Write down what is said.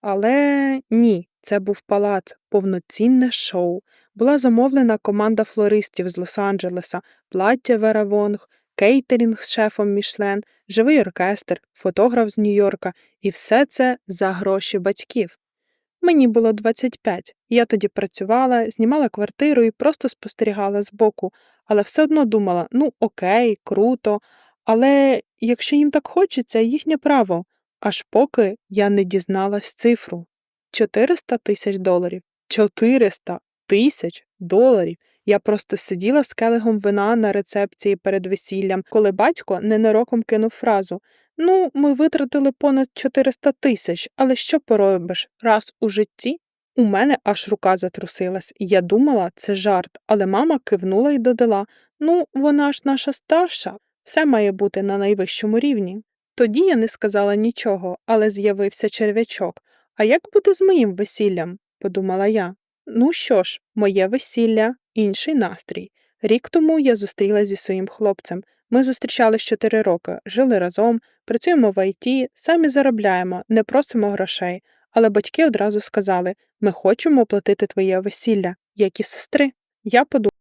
Але ні, це був палац, повноцінне шоу. Була замовлена команда флористів з Лос-Анджелеса, плаття Вера Вонг, кейтерінг з шефом Мішлен, живий оркестр, фотограф з Нью-Йорка, і все це за гроші батьків. Мені було 25. Я тоді працювала, знімала квартиру і просто спостерігала збоку, але все одно думала: ну окей, круто, але якщо їм так хочеться, їхнє право. Аж поки я не дізналась цифру 400 тисяч доларів. 400 тисяч доларів. Я просто сиділа з келихом вина на рецепції перед весіллям, коли батько ненароком кинув фразу Ну, ми витратили понад 400 тисяч, але що поробиш? Раз у житті? У мене аж рука затрусилась, я думала, це жарт, але мама кивнула і додала Ну, вона ж наша старша, все має бути на найвищому рівні. Тоді я не сказала нічого, але з'явився черв'ячок. А як буде з моїм весіллям? подумала я. Ну що ж, моє весілля, інший настрій. Рік тому я зустрілася зі своїм хлопцем. Ми зустрічались 4 роки, жили разом, працюємо в ІТ, самі заробляємо, не просимо грошей. Але батьки одразу сказали: ми хочемо оплатити твоє весілля, як і сестри. Я подумала.